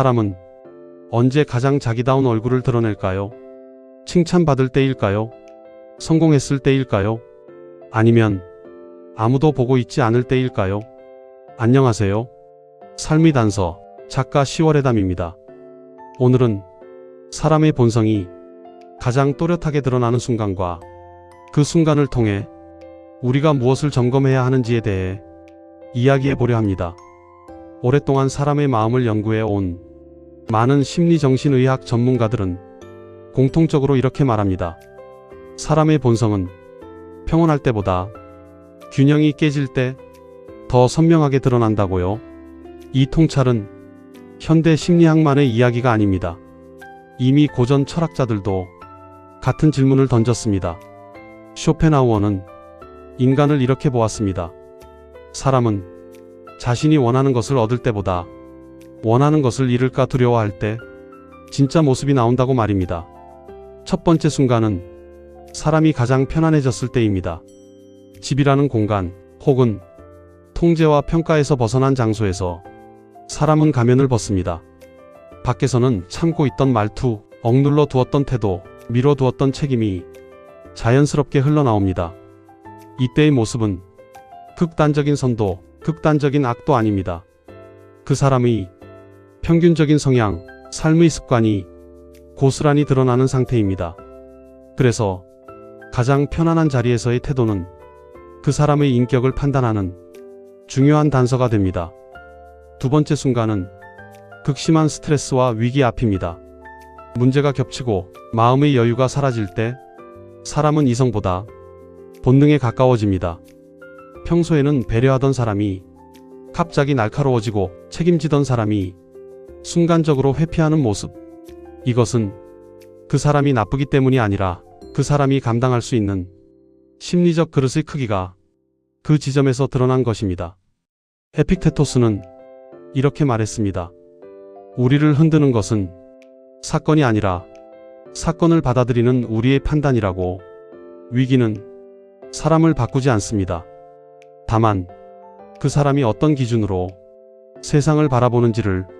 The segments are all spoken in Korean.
사람은 언제 가장 자기다운 얼굴을 드러낼까요? 칭찬받을 때일까요? 성공했을 때일까요? 아니면 아무도 보고 있지 않을 때일까요? 안녕하세요. 삶의 단서 작가 10월의 담입니다. 오늘은 사람의 본성이 가장 또렷하게 드러나는 순간과 그 순간을 통해 우리가 무엇을 점검해야 하는지에 대해 이야기해 보려 합니다. 오랫동안 사람의 마음을 연구해 온 많은 심리정신의학 전문가들은 공통적으로 이렇게 말합니다. 사람의 본성은 평온할 때보다 균형이 깨질 때 더 선명하게 드러난다고요. 이 통찰은 현대 심리학만의 이야기가 아닙니다. 이미 고전 철학자들도 같은 질문을 던졌습니다. 쇼펜하우어는 인간을 이렇게 보았습니다. 사람은 자신이 원하는 것을 얻을 때보다 원하는 것을 잃을까 두려워할 때 진짜 모습이 나온다고 말입니다. 첫 번째 순간은 사람이 가장 편안해졌을 때입니다. 집이라는 공간 혹은 통제와 평가에서 벗어난 장소에서 사람은 가면을 벗습니다. 밖에서는 참고 있던 말투, 억눌러 두었던 태도, 미뤄두었던 책임이 자연스럽게 흘러나옵니다. 이때의 모습은 극단적인 선도, 극단적인 악도 아닙니다. 그 사람의 평균적인 성향, 삶의 습관이 고스란히 드러나는 상태입니다. 그래서 가장 편안한 자리에서의 태도는 그 사람의 인격을 판단하는 중요한 단서가 됩니다. 두 번째 순간은 극심한 스트레스와 위기 앞입니다. 문제가 겹치고 마음의 여유가 사라질 때 사람은 이성보다 본능에 가까워집니다. 평소에는 배려하던 사람이 갑자기 날카로워지고 책임지던 사람이 순간적으로 회피하는 모습. 이것은 그 사람이 나쁘기 때문이 아니라 그 사람이 감당할 수 있는 심리적 그릇의 크기가 그 지점에서 드러난 것입니다. 에픽테토스는 이렇게 말했습니다. 우리를 흔드는 것은 사건이 아니라 사건을 받아들이는 우리의 판단이라고 위기는 사람을 바꾸지 않습니다. 다만 그 사람이 어떤 기준으로 세상을 바라보는지를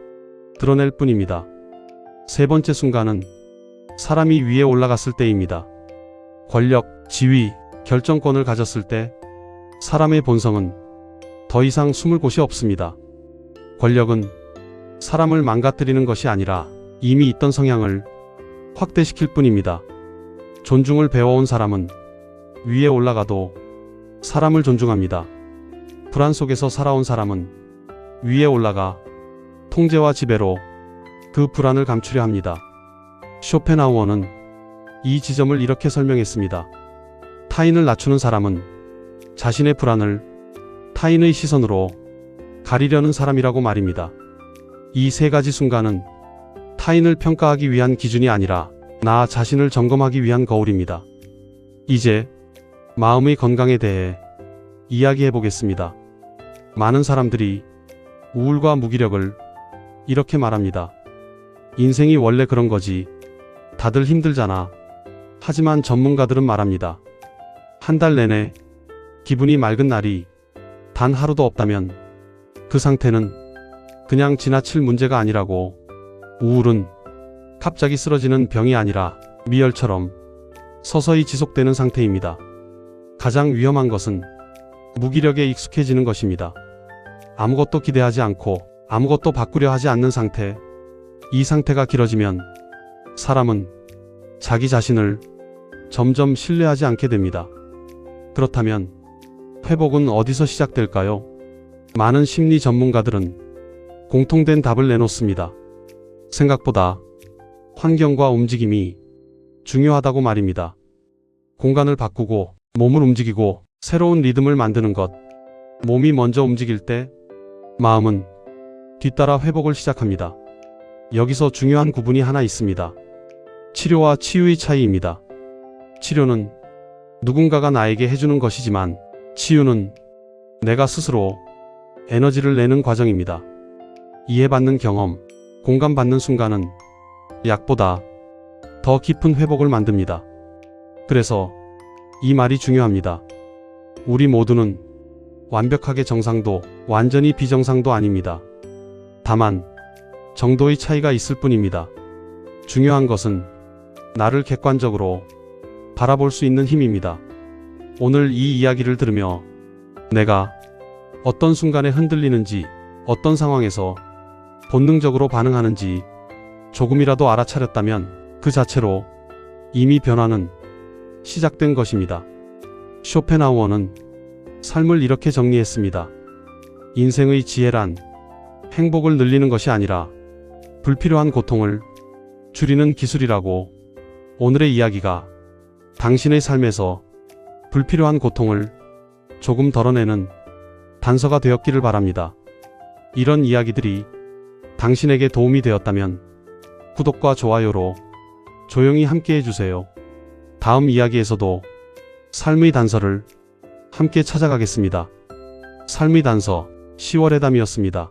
드러낼 뿐입니다. 세 번째 순간은 사람이 위에 올라갔을 때입니다. 권력, 지위, 결정권을 가졌을 때 사람의 본성은 더 이상 숨을 곳이 없습니다. 권력은 사람을 망가뜨리는 것이 아니라 이미 있던 성향을 확대시킬 뿐입니다. 존중을 배워온 사람은 위에 올라가도 사람을 존중합니다. 불안 속에서 살아온 사람은 위에 올라가 통제와 지배로 그 불안을 감추려 합니다. 쇼펜하우어는 이 지점을 이렇게 설명했습니다. 타인을 낮추는 사람은 자신의 불안을 타인의 시선으로 가리려는 사람이라고 말입니다. 이 세 가지 순간은 타인을 평가하기 위한 기준이 아니라 나 자신을 점검하기 위한 거울입니다. 이제 마음의 건강에 대해 이야기해 보겠습니다. 많은 사람들이 우울과 무기력을 이렇게 말합니다. 인생이 원래 그런 거지. 다들 힘들잖아. 하지만 전문가들은 말합니다. 한 달 내내 기분이 맑은 날이 단 하루도 없다면 그 상태는 그냥 지나칠 문제가 아니라고. 우울은 갑자기 쓰러지는 병이 아니라 미열처럼 서서히 지속되는 상태입니다. 가장 위험한 것은 무기력에 익숙해지는 것입니다. 아무것도 기대하지 않고 아무것도 바꾸려 하지 않는 상태. 이 상태가 길어지면 사람은 자기 자신을 점점 신뢰하지 않게 됩니다. 그렇다면 회복은 어디서 시작될까요? 많은 심리 전문가들은 공통된 답을 내놓습니다. 생각보다 환경과 움직임이 중요하다고 말입니다. 공간을 바꾸고 몸을 움직이고 새로운 리듬을 만드는 것. 몸이 먼저 움직일 때 마음은 뒤따라 회복을 시작합니다. 여기서 중요한 구분이 하나 있습니다. 치료와 치유의 차이입니다. 치료는 누군가가 나에게 해주는 것이지만 치유는 내가 스스로 에너지를 내는 과정입니다. 이해받는 경험, 공감받는 순간은 약보다 더 깊은 회복을 만듭니다. 그래서 이 말이 중요합니다. 우리 모두는 완벽하게 정상도 완전히 비정상도 아닙니다. 다만 정도의 차이가 있을 뿐입니다. 중요한 것은 나를 객관적으로 바라볼 수 있는 힘입니다. 오늘 이 이야기를 들으며 내가 어떤 순간에 흔들리는지, 어떤 상황에서 본능적으로 반응하는지 조금이라도 알아차렸다면 그 자체로 이미 변화는 시작된 것입니다. 쇼펜하우어는 삶을 이렇게 정리했습니다. 인생의 지혜란 행복을 늘리는 것이 아니라 불필요한 고통을 줄이는 기술이라고 오늘의 이야기가 당신의 삶에서 불필요한 고통을 조금 덜어내는 단서가 되었기를 바랍니다. 이런 이야기들이 당신에게 도움이 되었다면 구독과 좋아요로 조용히 함께 해주세요. 다음 이야기에서도 삶의 단서를 함께 찾아가겠습니다. 삶의 단서 10월 해담이었습니다.